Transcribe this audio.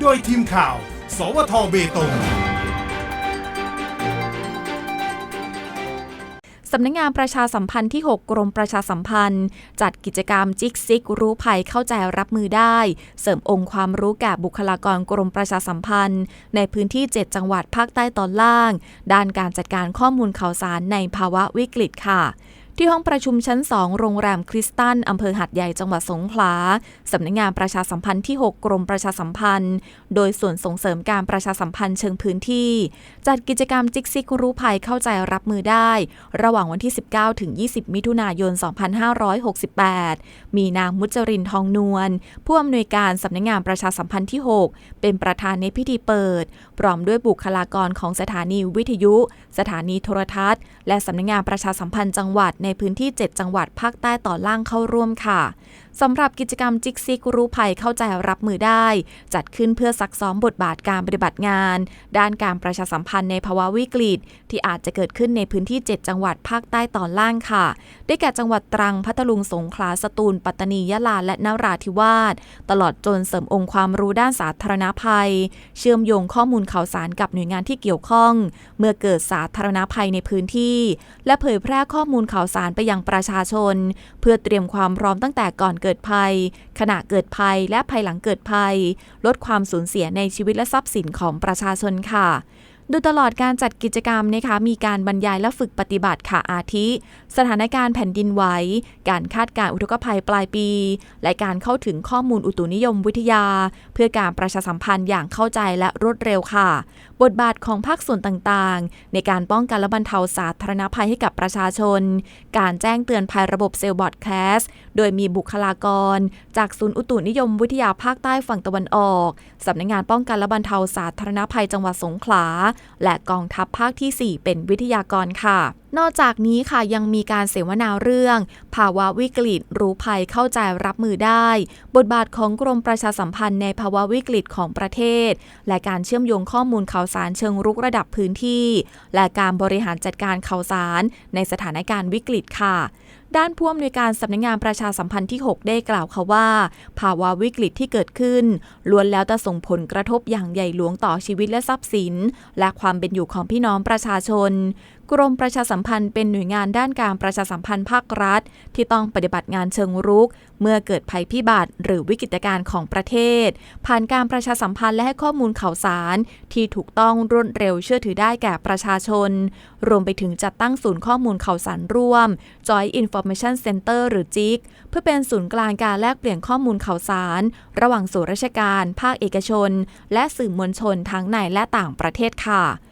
โดยทีมข่าว สวทเบตงสำนักงานประชาสัมพันธ์ที่ 6 กรมประชาสัมพันธ์ จัดกิจกรรมจิกซิก รู้ภัยเข้าใจรับมือได้ เสริมองค์ความรู้แก่บุคลากรกรมประชาสัมพันธ์ ในพื้นที่ 7 จังหวัดภาคใต้ตอนล่าง ด้านการจัดการข้อมูลข่าวสารในภาวะวิกฤตค่ะ ที่ห้องประชุมชั้น 2 โรงแรมคริสตันอำเภอหัดใหญ่จังหวัดสงขลาสำนักงานประชาสัมพันธ์ที่ 6 กรมประชาสัมพันธ์ โดยส่วนส่งเสริมการประชาสัมพันธ์เชิงพื้นที่ จัดกิจกรรมจิกซิกรู้ภัยเข้าใจรับมือได้ ระหว่างวันที่ 19 ถึง 20 มิถุนายน 2568 มีนางมุจรินทองนวลผู้อำนวยการสำนักงานประชาสัมพันธ์ที่ 6 เป็นประธานในพิธีเปิด พร้อมด้วยบุคลากรของสถานีวิทยุ สถานีโทรทัศน์ และสำนักงานประชาสัมพันธ์จังหวัดในพื้นที่ 7 จังหวัดภาคใต้ต่อล่างเข้าร่วมค่ะสำหรับกิจกรรมจิกซิกรู้ภัยเข้าใจรับมือได้ จัดขึ้นเพื่อซักซ้อมบทบาทการปฏิบัติงาน ด้านการประชาสัมพันธ์ในภาวะวิกฤต ที่อาจจะเกิดขึ้นในพื้นที่ 7 จังหวัดภาคใต้ตอนล่างค่ะ ได้แก่จังหวัดตรังพัทลุงสงขลาสตูล ปัตตานียะลาและนราธิวาสตลอดจนเสริมองค์ความรู้ด้านสาธารณภัย เชื่อมโยงข้อมูลข่าวสารกับหน่วยงานที่เกี่ยวข้อง เมื่อเกิดสาธารณภัยในพื้นที่ และเผยแพร่ข้อมูลข่าวสารไปยังประชาชน เพื่อเตรียมความพร้อมตั้งแต่ก่อนเกิดภัย ขณะเกิดภัยและภายหลังเกิดภัย ลดความสูญเสียในชีวิตและทรัพย์สินของประชาชนค่ะ โดยตลอดการจัดกิจกรรมนะคะมีการบรรยายและฝึกปฏิบัติค่ะอาทิ สถานการณ์แผ่นดินไหว การคาดการอุทกภัยปลายปี และการเข้าถึงข้อมูลอุตุนิยมวิทยา เพื่อการประชาสัมพันธ์อย่างเข้าใจและรวดเร็วค่ะ บทบาทของภาคส่วนต่างๆ ในการป้องกันและบรรเทาสาธารณภัยให้กับประชาชน การแจ้งเตือนภัยระบบเซลล์บอร์ดแคสโดยมีบุคลากร จากศูนย์อุตุนิยมวิทยาภาคใต้ฝั่งตะวันออกสำนักงานป้องกันและบรรเทาสาธารณภัยจังหวัดสงขลาและกองทัพภาคที่ 4 เป็นวิทยากรค่ะ นอกจากนี้ค่ะยังมีการเสวนาเรื่อง ภาวะวิกฤต รู้ภัยเข้าใจรับมือได้ บทบาทของกรมประชาสัมพันธ์ในภาวะวิกฤตของประเทศ และการเชื่อมโยงข้อมูลข่าวสารเชิงรุกระดับพื้นที่ และการบริหารจัดการข่าวสารในสถานการณ์วิกฤตค่ะ ด้านผู้อำนวยการสำนักงานประชาสัมพันธ์ที่ 6 ได้กล่าวค่ะว่า ภาวะวิกฤตที่เกิดขึ้นล้วนแล้วจะส่งผลกระทบอย่างใหญ่หลวงต่อชีวิตและทรัพย์สิน และความเป็นอยู่ของพี่น้องประชาชนกรมประชาสัมพันธ์เป็นหน่วยงานด้านการประชาสัมพันธ์ภาครัฐ ที่ต้องปฏิบัติงานเชิงรุก เมื่อเกิดภัยพิบัติ หรือวิกฤตการณ์ของประเทศ ผ่านการประชาสัมพันธ์และให้ข้อมูลข่าวสาร ที่ถูกต้องรวดเร็วเชื่อถือได้แก่ประชาชน รวมไปถึงจัดตั้งศูนย์ข้อมูลข่าวสารร่วม Joint Information Center หรือจิกเพื่อเป็นศูนย์กลางการแลกเปลี่ยนข้อมูลข่าวสาร ระหว่างส่วนราชการ ภาคเอกชน และสื่อมวลชนทั้งในและต่างประเทศค่ะ